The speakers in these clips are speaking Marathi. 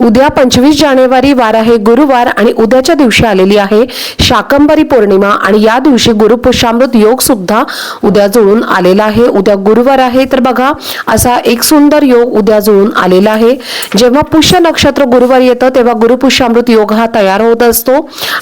उद्या पंचवीस जानेवारी वार आहे गुरुवार आणि उद्याच्या दिवशी आलेली आहे शाकंबरी पौर्णिमा आणि या दिवशी गुरुपुष्यामृत योग सुद्धा उद्या जुळून आलेला आहे. उद्या गुरुवार आहे तर बघा असा एक सुंदर योग उद्या जुळून आलेला आहे. जेव्हा पुष्य नक्षत्र गुरुवार येतं तेव्हा गुरुपुष्यामृत योग हा तयार होत असतो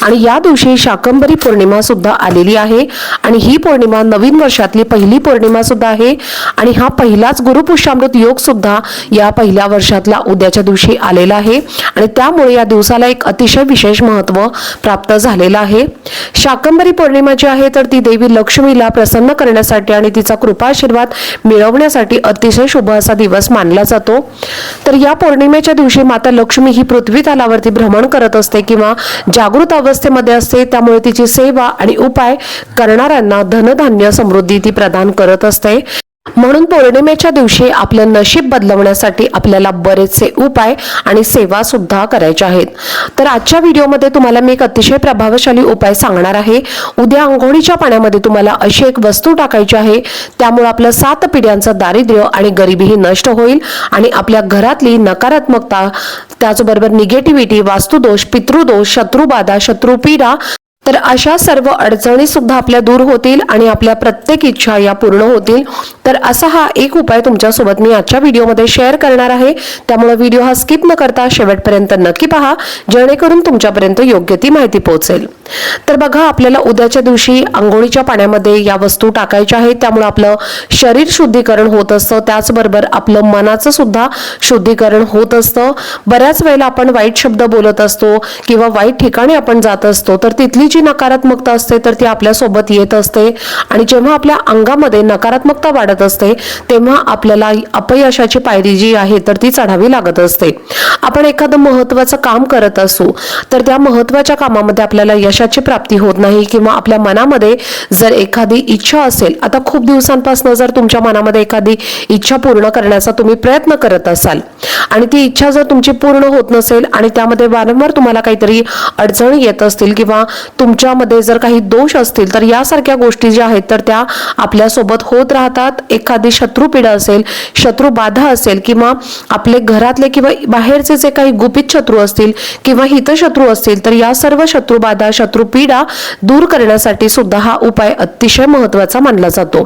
आणि या दिवशी शाकंबरी पौर्णिमा सुद्धा आलेली आहे आणि ही पौर्णिमा नवीन वर्षातली पहिली पौर्णिमा सुद्धा आहे आणि हा पहिलाच गुरुपुष्यामृत योग सुद्धा या पहिल्या वर्षातला उद्याच्या दिवशी आलेला आहे. आहे. आणि त्यामुळे या दिवसाला एक अतिशय विशेष महत्त्व प्राप्त झालेलं आहे. शाकंबरी पौर्णिमा जी आहे तर ती देवी लक्ष्मीला प्रसन्न करण्यासाठी आणि तिचा कृपा आशीर्वाद मिळवण्यासाठी अतिशय शुभ असा दिवस मानला जातो. तर या पौर्णिमेच्या दिवशी माता लक्ष्मी ही पृथ्वी तालावरती भ्रमण करत असते किंवा जागृत अवस्थेमध्ये असते त्यामुळे तिची सेवा आणि उपाय करणाऱ्यांना धनधान्य समृद्धी ती प्रदान करत असते. म्हणून पौर्णिमेच्या दिवशी आपलं नशीब बदलवण्यासाठी आपल्याला बरेचसे उपाय आणि सेवा सुद्धा करायच्या आहेत. तर आजच्या व्हिडिओमध्ये तुम्हाला मी एक अतिशय प्रभावशाली उपाय सांगणार आहे. उद्या आंघोळीच्या पाण्यामध्ये तुम्हाला अशी एक वस्तू टाकायची आहे. त्यामुळे आपलं सात पिढ्यांचं दारिद्र्य आणि गरिबीही नष्ट होईल आणि आपल्या घरातली नकारात्मकता त्याचबरोबर निगेटिव्हिटी वास्तुदोष पितृदोष शत्रुबाधा शत्रुपीडा तर अशा सर्व अडचणी सुद्धा आपल्या दूर होतील आणि आपल्या प्रत्येक इच्छा या पूर्ण होतील. तर असा हा एक उपाय तुमच्यासोबत मी आजच्या व्हिडिओमध्ये शेअर करणार आहे. त्यामुळे व्हिडिओ हा स्किप न करता शेवटपर्यंत नक्की पहा. जेणेकरून तुमच्यापर्यंत योग्य ती माहिती पोहोचेल. तर बघा आपल्याला उद्याच्या दिवशी आंघोळीच्या पाण्यामध्ये या वस्तू टाकायच्या आहेत. त्यामुळे आपलं शरीर शुद्धीकरण होत असतं. त्याचबरोबर आपलं मनाचं सुद्धा शुद्धीकरण होत असतं. बऱ्याच वेळेला आपण वाईट शब्द बोलत असतो किंवा वाईट ठिकाणी आपण जात असतो. तर तिथली जी नकारात्मकता असते तर ती आपल्यासोबत येत असते. आणि जेव्हा आपल्या अंगामध्ये नकारात्मकता वाढत असते तेव्हा आपल्याला अपयशाची पायरी जी आहे तर ती चढावी लागत असते. आपण एखादं महत्वाचं काम करत असू तर त्या महत्त्वाच्या कामामध्ये आपल्याला यशाची प्राप्ती होत नाही किंवा आपल्या मनामध्ये जर एखादी इच्छा असेल आता खूप दिवसांपासून जर तुमच्या मनामध्ये एखादी इच्छा पूर्ण करण्याचा तुम्ही प्रयत्न करत असाल आणि ती इच्छा जर तुमची पूर्ण होत नसेल आणि त्यामध्ये वारंवार तुम्हाला काहीतरी अडचणी येत असतील किंवा तुमच्यामध्ये जर काही दोष असतील तर यासारख्या गोष्टी ज्या आहेत तर त्या आपल्यासोबत होत राहतात. एखादी शत्रुपीडा असेल शत्रू बाधा असेल किंवा आपले घरातले किंवा बाहेरचे जे काही गुपित शत्रू असतील किंवा हितशत्रू असतील तर या सर्व शत्रुबाधा शत्रुपीडा दूर करण्यासाठी सुद्धा हा उपाय अतिशय महत्त्वाचा मानला जातो.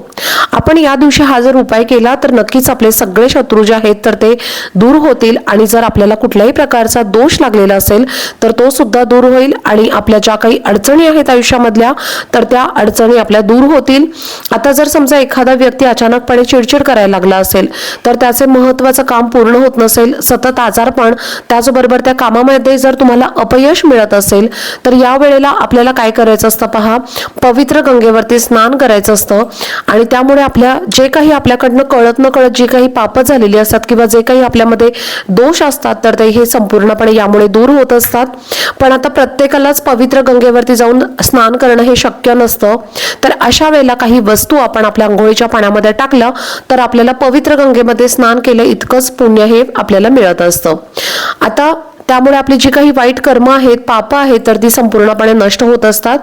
आपण या दिवशी हा जर उपाय केला तर नक्कीच आपले सगळे शत्रू जे आहेत तर ते दूर होतील. आणि जर आपल्याला कुठल्याही प्रकारचा दोष लागलेला असेल तर तो सुद्धा दूर होईल. आणि आपल्या ज्या काही अडचणी आहेत आयुष्यामधल्या तर त्या अडचणी आपल्या दूर होतील. आता जर समजा एखादा व्यक्ती अचानकपणे चिडचिड करायला लागला असेल तर त्याचे महत्वाचं काम पूर्ण होत नसेल सतत आजारपण त्याचबरोबर त्या कामामध्ये जर तुम्हाला अपयश मिळत असेल तर या वेळेला आपल्याला काय करायचं असतं पहा? पवित्र गंगेवरती स्नान करायचं असतं. आणि त्यामुळे आपल्या जे काही आपल्याकडनं कळत न कळत जी काही पापं झालेली असतात किंवा जे काही आपल्यामध्ये दोष असतात तर ते हे संपूर्णपणे यामुळे दूर होत असतात. पण आता प्रत्येकालाच पवित्र गंगेवरती जाऊन स्नान करणं हे शक्य नसतं. तर अशा वेळेला काही वस्तू आपण आपल्या आंघोळीच्या पाण्यामध्ये टाकलं तर आपल्याला पवित्र गंगेमध्ये स्नान केलं इतकंच पुण्य हे आपल्याला मिळत असतं. आता त्यामुळे आपली जी काही वाईट कर्म आहेत पाप आहेत तर ती संपूर्णपणे नष्ट होत असतात.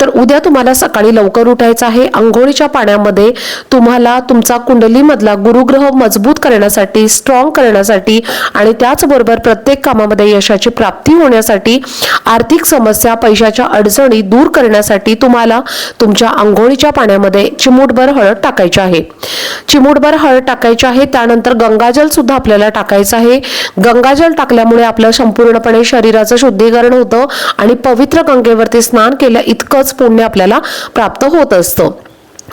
तर उद्या तुम्हाला सकाळी लवकर उठायचं आहे. आंघोळीच्या पाण्यामध्ये तुम्हाला तुमचा कुंडलीमधला गुरुग्रह मजबूत करण्यासाठी स्ट्रॉंग करण्यासाठी आणि त्याचबरोबर प्रत्येक कामामध्ये यशाची प्राप्ती होण्यासाठी आर्थिक समस्या पैशाच्या अडचणी दूर करण्यासाठी तुम्हाला तुमच्या आंघोळीच्या पाण्यामध्ये चिमूटभर हळद टाकायची आहे. चिमूटभर हळद टाकायची आहे त्यानंतर गंगाजल सुद्धा आपल्याला टाकायचं आहे. गंगाजल टाकल्यामुळे आपलं संपूर्णपणे शरीराचं शुद्धीकरण होतं आणि पवित्र गंगेवरती स्नान केलं इतकंच पुण्य आपल्याला प्राप्त होत असतं.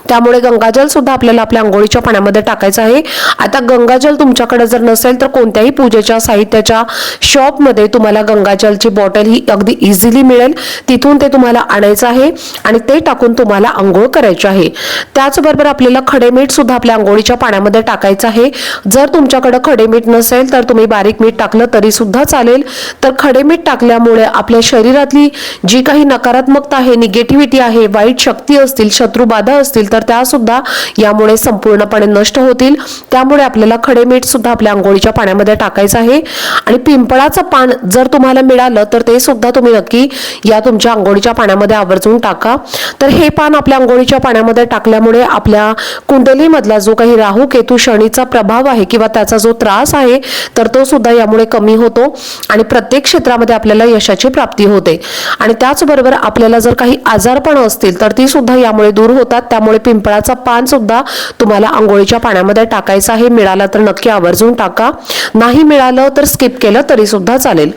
त्यामुळे गंगाजल सुद्धा आपल्याला आपल्या आंघोळीच्या पाण्यामध्ये टाकायचं आहे. आता गंगाजल तुमच्याकडे जर नसेल तर कोणत्याही पूजेच्या साहित्याच्या शॉपमध्ये तुम्हाला गंगाजलची बॉटल ही अगदी इझिली मिळेल. तिथून ते तुम्हाला आणायचं आहे आणि ते टाकून तुम्हाला आंघोळ करायची आहे. त्याचबरोबर आपल्याला खडेमीठ सुद्धा आपल्या आंघोळीच्या पाण्यामध्ये टाकायचं आहे. जर तुमच्याकडे खडे मीठ नसेल तर तुम्ही बारीक मीठ टाकलं तरी सुद्धा चालेल. तर खडे मीठ टाकल्यामुळे आपल्या शरीरातली जी काही नकारात्मकता आहे निगेटिव्हिटी आहे वाईट शक्ती असतील शत्रुबाधा असतील तर तर त्या सुद्धा यामुळे संपूर्णपणे नष्ट होतील. त्यामुळे आपल्याला खडे मीठ सुद्धा आपल्या आंघोळीच्या पाण्यामध्ये टाकायचं आहे. आणि पिंपळाचं पान जर तुम्हाला मिळालं तर ते सुद्धा तुम्ही नक्की या तुमच्या आंघोळीच्या पाण्यामध्ये आवर्जून टाका. तर हे पान आपल्या आंघोळीच्या पाण्यामध्ये टाकल्यामुळे आपल्या कुंडलीमधला जो काही राहू केतू शनीचा प्रभाव आहे किंवा त्याचा जो त्रास आहे तर तो सुद्धा यामुळे कमी होतो आणि प्रत्येक क्षेत्रामध्ये आपल्याला यशाची प्राप्ती होते. आणि त्याचबरोबर आपल्याला जर काही आजारपण असतील तर ती सुद्धा यामुळे दूर होतात. त्यामुळे पिंपळाचा पान सुद्धा तुम्हाला आंघोळीच्या पाण्यामध्ये टाकायचं आहे. मिळाला तर नक्की आवर्जून टाका. नाही मिळालं तर स्किप केलं तरी सुद्धा चालेल.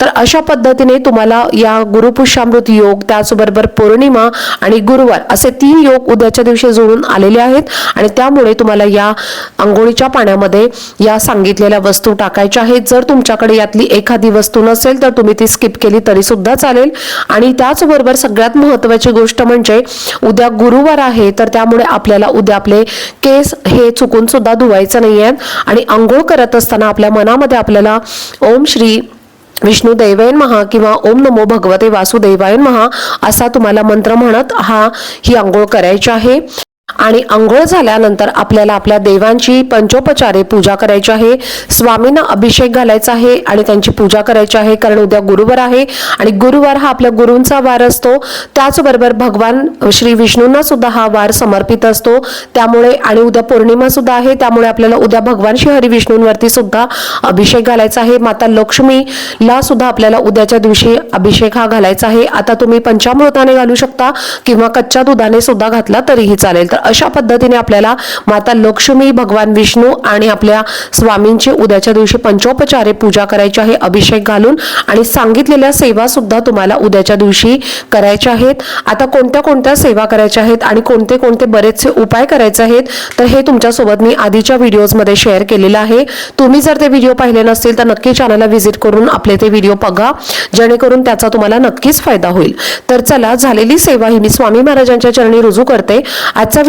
तर अशा पद्धतीने तुम्हाला या गुरुपुष्यामृत योग त्याचबरोबर पौर्णिमा आणि गुरुवार असे तीन योग उद्याच्या दिवशी जोडून आलेले आहेत. आणि त्यामुळे तुम्हाला या आंघोळीच्या पाण्यामध्ये या सांगितलेल्या वस्तू टाकायच्या आहेत. जर तुमच्याकडे यातली एखादी वस्तू नसेल तर तुम्ही ती स्किप केली तरी सुद्धा चालेल. आणि त्याचबरोबर सगळ्यात महत्वाची गोष्ट म्हणजे उद्या गुरुवार आहे तर त्यामुळे आपल्याला उद्या आपले केस हे चुकून सुद्धा धुवायचं आहेत आणि आंघोळ करत असताना आपल्या मनामध्ये आपल्याला ओम श्री विष्णू दैवायन महा किंवा ओम नमो भगवते वासुदेवायन महा असा तुम्हाला मंत्र म्हणत हा ही आंघोळ करायची आहे. आणि आंघोळ झाल्यानंतर आपल्याला आपल्या देवांची पंचोपचारे पूजा करायची आहे स्वामींना अभिषेक घालायचा आहे आणि त्यांची पूजा करायची आहे कारण उद्या गुरुवार आहे आणि गुरुवार हा आपल्या गुरूंचा वार असतो. त्याचबरोबर भगवान श्री विष्णूंना सुद्धा हा वार समर्पित असतो. त्यामुळे आणि उद्या पौर्णिमा सुद्धा आहे त्यामुळे आपल्याला उद्या भगवान श्री हरिविष्णूंवरती सुद्धा अभिषेक घालायचा आहे. माता लक्ष्मीला सुद्धा आपल्याला उद्याच्या दिवशी अभिषेक हा घालायचा आहे. आता तुम्ही पंचामृताने घालू शकता किंवा कच्च्या दुधाने सुद्धा घातला तरीही चालेल. तर अशा पद्धतीने आपल्याला माता लक्ष्मी भगवान विष्णू आणि आपल्या स्वामींची उद्याच्या दिवशी पंचोपचारे पूजा करायची आहे अभिषेक घालून. आणि सांगितलेल्या सेवा सुद्धा तुम्हाला उद्याच्या दिवशी करायच्या आहेत. आता कोणत्या कोणत्या सेवा करायच्या आहेत आणि कोणते कोणते बरेचसे उपाय करायचे आहेत तर हे तुमच्यासोबत मी आधीच्या व्हिडिओजमध्ये शेअर केलेलं आहे. तुम्ही जर ते व्हिडिओ पाहिले नसतील तर नक्की चॅनलला व्हिजिट करून आपले ते व्हिडिओ बघा. जेणेकरून त्याचा तुम्हाला नक्कीच फायदा होईल. तर चला झालेली सेवा ही मी स्वामी महाराजांच्या चरणी रुजू करते. आजचा